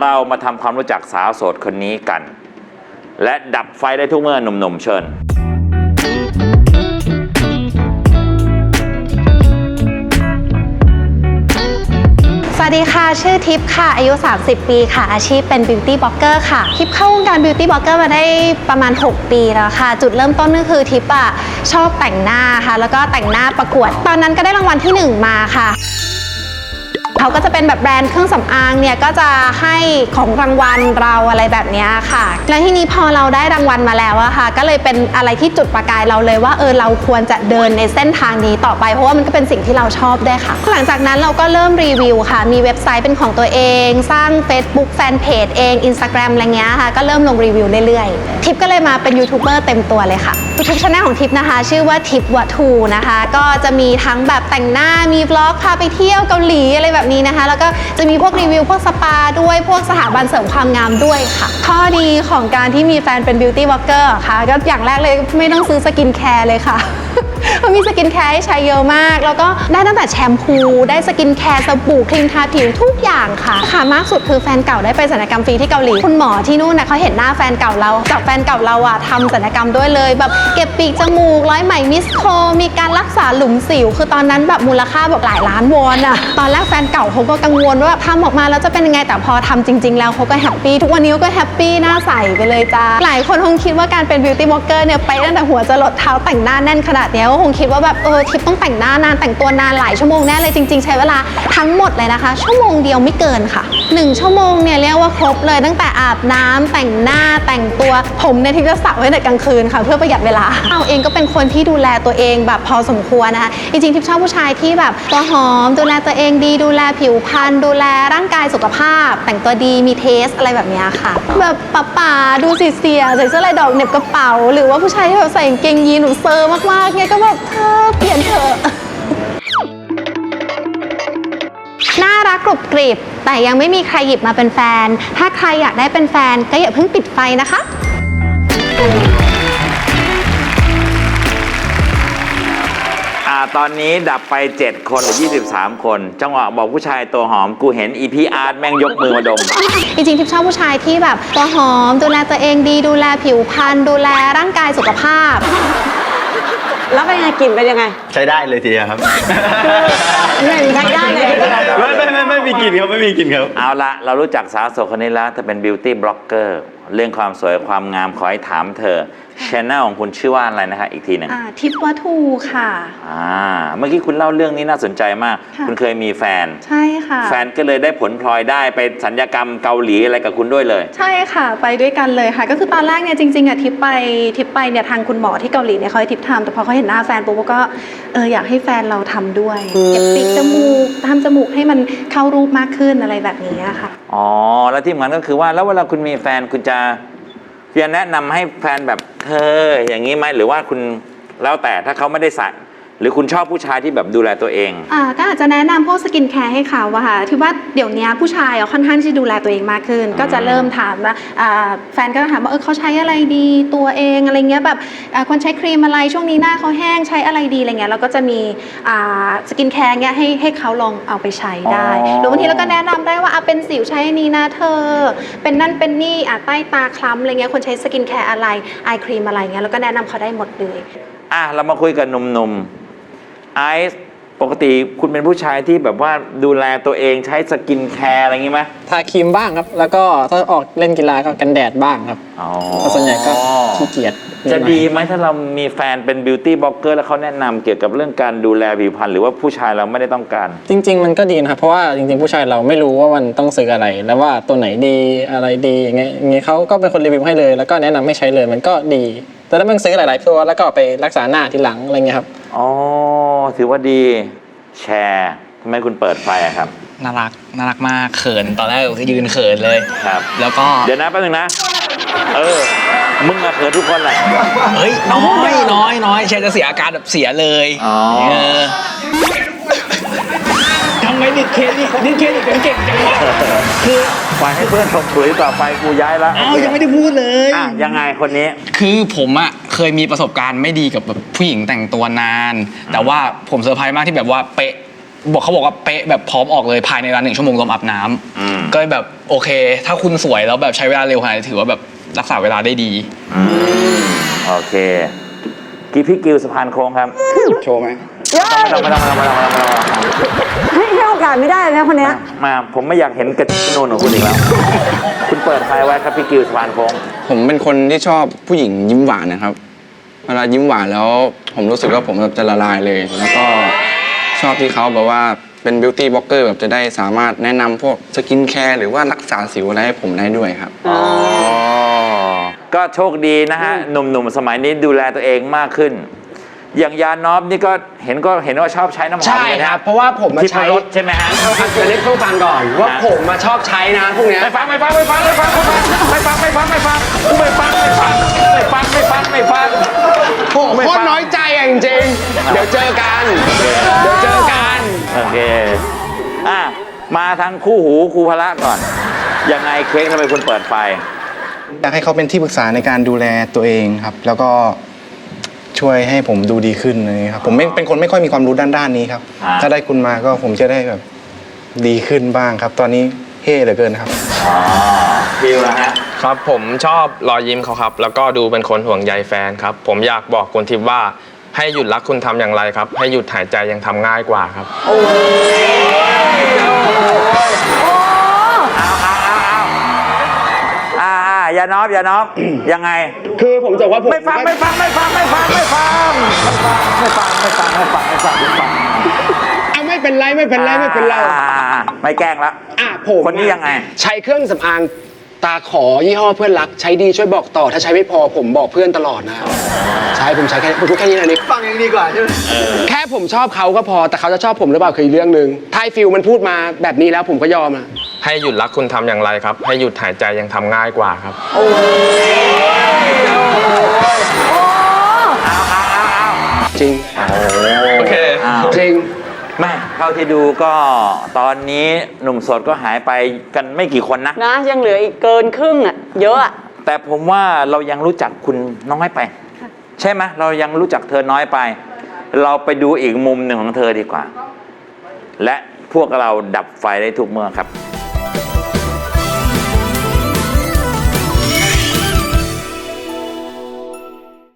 เรามาทำความรู้จักสาวโสดคนนี้กัน และดับไฟได้ทุกเมื่อหนุ่มๆเชิญสวัสดีค่ะ ชื่อทิพย์ค่ะ อายุ 30 ปีค่ะ อาชีพเป็นบิวตี้บล็อกเกอร์ค่ะ ทิพย์เข้าวงการบิวตี้บล็อกเกอร์มาได้ประมาณ 6 ปีแล้วค่ะ จุดเริ่มต้นก็คือทิพย์อะชอบแต่งหน้าค่ะ แล้วก็แต่งหน้าประกวด ตอนนั้นก็ได้รางวัลที่ 1 มาค่ะ เขาก็จะเป็นแบบแบรนด์เครื่องสำอางเนี่ยก็จะให้ของรางวัลเราอะไรแบบนี้ค่ะ แล้วทีนี้พอเราได้รางวัลมาแล้วอะค่ะ ก็เลยเป็นอะไรที่จุดประกายเราเลยว่าเออเราควรจะเดินในเส้นทางนี้ต่อไปเพราะว่ามันก็เป็นสิ่งที่เราชอบได้ค่ะ หลังจากนั้นเราก็เริ่มรีวิวค่ะ มีเว็บไซต์เป็นของตัวเอง สร้าง Facebook แฟนเพจเอง Instagram อะไรเงี้ยค่ะ ก็เริ่มลงรีวิวเรื่อยๆ ทิปก็เลยมาเป็นยูทูบเบอร์เต็มตัวเลยค่ะยูทูบช anel ของทิปนะคะ ชื่อว่าทิปวัตทูนะคะ ก็จะมีทั้งแบบแต่งหน้ามีวล็อกพาไปเที่ยวเกาหลีอะไรแบบนี้นะคะ แล้วก็จะมีพวกรีวิวพวกสปาด้วยพวกสถาบันเสริมความงามด้วยค่ะ ข้อดีของการที่มีแฟนเป็นบิวตี้บล็อกเกอร์ค่ะก็อย่างแรกเลยไม่ต้องซื้อสกินแคร์เลยค่ะ มันมีสกินแคร์ให้ใช้เยอะมาก แล้วก็ได้ตั้งแต่แชมพู ได้สกินแคร์สบู่ครีมทาผิวทุกอย่างค่ะ ค่ะมากสุดคือแฟนเก่าได้ไปศัลยกรรมฟรีที่เกาหลี คุณหมอที่นู่นนะเขาเห็นหน้าแฟนเก่าเราจากแฟนเก่าเราอะทำศัลยกรรมด้วยเลย แบบเก็บปีกจมูกร้อยไหมมิสโคมีการรักษาหลุมสิว คือตอนนั้นแบบมูลค่าแบบหลายล้านวอนอะตอนแรกแฟนเก่าเขาก็กังวลว่าแบบทำออกมาแล้วจะเป็นยังไงแต่พอทำจริง ๆ แล้วเขาก็แฮปปี้ทุกวันนี้ก็แฮปปี้หน้าใสไปเลยจ้าหลายคนคงคิดว่าการเป็นบิวตี้บล็อกเกอร์เนี่ยไปตั้งแต่หัวจะหลดเท้าแต่งหน้าแน่นขนาดนี้ก็คงคิดว่าแบบเออทิปต้องแต่งหน้านานแต่งตัวนานหลายชั่วโมงแน่เลยจริง ๆ ใช้เวลาทั้งหมดเลยนะคะ ชั่วโมงเดียวไม่เกินค่ะ หนึ่งชั่วโมงเนี่ยเรียกว่าครบเลยตั้งแต่อาบน้ำแต่งหน้าแต่งตัวผมเนี่ยทิปจะสระไว้แต่กลางคืนค่ะเพื่อประหยัดเวลาเราเองก็เป็นคนที่ดูแลตัวเองแบบพอสมควรนะคะจริงๆทิปชอบผู้ชายที่แบบตัวหอม ดูแลตัวเองดีดูแลผิวพรรณดูแลร่างกายสุขภาพ แต่งตัวดีมีเทสอะไรแบบนี้ค่ะ แบบป๋าป๋าดูเสียใส่เสื้อลายดอกเหน็บกระเป๋า หรือว่าผู้ชายที่แบบใส่กางเกงยีนหนูเซอร์มากๆเนี่ยก็แบบเธอเปลี่ยนเถอะ น่ารักกรุบกริบ แต่ยังไม่มีใครหยิบมาเป็นแฟน ถ้าใครอยากได้เป็นแฟนก็อย่าเพิ่งปิดไฟนะคะ อ่าตอนนี้ดับไป 7 คนหรือ23 คน จังหวะบอกผู้ชายตัวหอม กูเห็นอีพีอาร์ตแม่งยกมือมาดม จริงๆทิพย์ชอบผู้ชายที่แบบตัวหอม ดูแลตัวเองดี ดูแลผิวพรรณดูแลร่างกายสุขภาพ แล้วเป็นยังไงกลิ่นเป็นยังไง ใช้ได้เลยทีเดียวครับ ไม่ใช้ได้เลยไม่ไม่ไม่ไม่มีกลิ่นครับไม่มีกลิ่นครับ เอาละเรารู้จักสาวโสดคนนี้แล้วเธอเป็นบิวตี้บล็อกเกอร์เรื่องความสวยความงามขอให้ถามเธอ ชแนลของคุณชื่อว่าอะไรนะคะอีกทีหนึ่งอ่าทิพย์วัทูค่ะ อ่าเมื่อกี้คุณเล่าเรื่องนี้น่าสนใจมาก ค่ะ คุณเคยมีแฟน ใช่ค่ะ แฟนก็เลยได้ผลพลอยได้ไปสัญญกรรมเกาหลีอะไรกับคุณด้วยเลย ใช่ค่ะ ไปด้วยกันเลยค่ะ ก็คือตอนแรกเนี่ยจริงๆอะทิปไปทิปไปเนี่ยทางคุณหมอที่เกาหลีเนี่ยเขาให้ทิปทำแต่พอเขาเห็นหน้าแฟนปุ๊บก็เอออยากให้แฟนเราทำด้วยเก็บปีกจมูกทำจมูกให้มันเข้ารูปมากขึ้นอะไรแบบนี้อะค่ะ อ๋อ แล้วที่เหมือนก็คือว่าแล้วเวลาคุณมีแฟนคุณจะ จะแนะนำให้แฟนแบบเธออย่างนี้ไหมหรือว่าคุณแล้วแต่ถ้าเขาไม่ได้ใส่ หรือคุณชอบผู้ชายที่แบบดูแลตัวเอง อ่าก็อาจจะแนะนำพวกสกินแคร์ให้เขาอะค่ะที่ว่าเดี๋ยวนี้ผู้ชายอะค่อนข้างที่จะดูแลตัวเองมากขึ้น ก็จะเริ่มถามว่าอ่าแฟนก็จะถามว่าเออเขาใช้อะไรดีตัวเองอะไรเงี้ยแบบอ่าควรใช้ครีมอะไรช่วงนี้หน้าเขาแห้งใช้อะไรดีอะไรเงี้ยเราก็จะมีอ่าสกินแคร์เงี้ยให้ให้เขาลองเอาไปใช้ได้อ๋อ หรือบางทีเราก็แนะนำได้ว่าอะเป็นสิวใช้อันนี้นะเธอ เป็นนั่นเป็นนี่อะใต้ตาคล้ำอะไรเงี้ยควรใช้สกินแคร์อะไรไอครีมอะไรเงี้ยเราก็แนะนำเขาได้หมดเลย อะเรามาคุยกับหนุ่มๆ ไอซ์ปกติคุณเป็นผู้ชายที่แบบว่าดูแลตัวเองใช้สกินแคร์อะไรอย่างงี้ไหมทาครีมบ้างครับ แล้วก็ถ้าออกเล่นกีฬาก็กันแดดบ้างครับอ๋อแต่ส่วนใหญ่ก็ขี้เกียจจะดีไหมถ้าเรามีแฟนเป็นบิวตี้บล็อกเกอร์แล้วเขาแนะนำเกี่ยวกับเรื่องการดูแลผิวพรรณหรือว่าผู้ชายเราไม่ได้ต้องการ จริง ๆ มันก็ดีนะครับ เพราะว่าจริงๆผู้ชายเราไม่รู้ว่ามันต้องซื้ออะไร แล้วว่าตัวไหนดีอะไรดีอย่างเงี้ยอย่างเงี้ยเขาก็เป็นคนรีวิวให้เลย แล้วก็แนะนำให้ใช้เลยมันก็ดี แต่ถ้ามันซื้อหลายๆตัวแล้วก็เอาไปรักษาหน้าทีหลังอะไรเงี้ยครับ อ๋อ ถือว่าดีแชร์ทำไมคุณเปิดไฟอะครับ น่ารักน่ารักมากเขินตอนแรกก็ยืนเขินเลยครับ แล้วก็เดี๋ยวนะแป๊บนึงนะ เออ มึงอะเขินทุกคนแหละเฮ้ยน้อยน้อยน้อยเชนจะเสียอาการแบบเสียเลยอ๋อเออทำไมดิดเคสดิดิดเคสดิเก่งจังวะ คือปล่อยให้เพื่อนถกถุยต่อไปกูย้ายละเอ้ายังไม่ได้พูดเลยอะยังไงคนนี้ คือผมอะเคยมีประสบการณ์ไม่ดีกับแบบผู้หญิงแต่งตัวนาน แต่ว่าผมเซอร์ไพรส์มากที่แบบว่าเป๊ะบอกเขาบอกว่าเป๊ะแบบพร้อมออกเลยภายในเวลาหนึ่งชั่วโมงรวมอาบน้ำอืม ก็เลยแบบโอเค ถ้าคุณสวยแล้วแบบใช้เวลาเร็วขนาดนี้ถือว่าแบบรักษาเวลาได้ดีอืมโอเค กีพี่กิวสะพานโค้งครับ โชว์ไหม เย้ไม่ต้องไม่ต้องไม่ต้องไม่ต้องไม่ต้องไม่ต้องให้ให้โอกาสไม่ได้เลยนะคนเนี้ยมาผมไม่อยากเห็นกระนูนของคุณอีกแล้ว คุณเปิดไฟไว้ครับพี่กิวสะพานโค้งผมเป็นคนที่ชอบผู้หญิงยิ้มหวานนะครับ เวลายิ้มหวานแล้ว ผมรู้สึกว่าผมแบบจะละลายเลย แล้วก็ชอบที่เขาแบบว่าเป็นบิวตี้บล็อกเกอร์แบบจะได้สามารถแนะนำพวกสกินแคร์หรือว่ารักษาสิวอะไรให้ผมได้ด้วยครับ อ๋อก็โชคดีนะฮะหนุ่มๆสมัยนี้ดูแลตัวเองมากขึ้น อย่างยานอฟนี่ก็เห็นก็เห็นว่าชอบใช้น้ำหอมใช่เลยนะ ครับ เพราะว่าผมมาที่ใช้รถใช่ไหมฮะอาจจะเล่นเข้าฟังก่อนว่านะผมมาชอบใช้นะพวกเนี้ย ไม่ฟังไม่ฟังไม่ฟังไม่ฟังไม่ฟังไม่ฟังไม่ฟังไม่ฟังไม่ฟังไม่ฟังไม่ฟังไม่ฟังผมโคตรน้อยใจอะจริงๆ เดี๋ยวเจอกัน เดี๋ยวเจอกัน โอเคอะมาทางคู่หูครูพละก่อน ยังไงเค้กทำไมคุณเปิดไฟ อยากให้เขาเป็นที่ปรึกษาในการดูแลตัวเองครับ แล้วก็ ช่วยให้ผมดูดีขึ้นอะไรอย่างเลยครับผมไม่เป็นคนไม่ค่อยมีความรู้ด้านด้านนี้ครับ อ่า ถ้าได้คุณมาก็ผมจะได้แบบดีขึ้นบ้างครับ ตอนนี้เฮ่เหลือเกินครับอ๋อบิวนะฮะ ครับผมชอบรอยยิ้มเขาครับ แล้วก็ดูเป็นคนห่วงใยแฟนครับ ผมอยากบอกคุณทิพย์ว่าให้หยุดรักคุณทำอย่างไรครับ ให้หยุดหายใจยังทำง่ายกว่าครับอ่าอ่า ย่านอบอย่านอบยังไง คือผมจะว่าผมไม่ฟังไม่ฟังไม่ฟังไม่ฟังไม่ฟังไม่ฟังไม่ฟังไม่ฟังไม่ฟังไม่ฟังอะไม่เป็นไรไม่เป็นไรไม่เป็นไรอ่าอ่าอ่าไม่แกล้งละอะผมคนนี้ยังไง ใช้เครื่องสำอางตาขอยี่ห้อเพื่อนรักใช้ดีช่วยบอกต่อถ้าใช้ไม่พอผมบอกเพื่อนตลอดนะใช่ผมใช้แค่ผมพูดแค่นี้นะนิกฟังยังดีกว่าใช่ไหมแค่ผมชอบเขาก็พอแต่เขาจะชอบผมหรือเปล่าคืออีกเรื่องหนึ่งถ้าไอ้ฟิลมันพูดมาแบบนี้แล้วผมก็ยอมอะ ให้หยุดรักคุณทำอย่างไรครับ ให้หยุดหายใจยังทำง่ายกว่าครับ จริง โอเคอ้าวจริง แม่เท่าที่ดูก็ตอนนี้หนุ่มโสดก็หายไปกันไม่กี่คนนะ นะ ยังเหลืออีกเกินครึ่งอะ เยอะอะ แต่ผมว่าเรายังรู้จักคุณน้อยไป ใช่ไหมเรายังรู้จักเธอน้อยไป เราไปดูอีกมุมหนึ่งของเธอดีกว่า และพวกเราดับไฟได้ทุกเมื่อครับ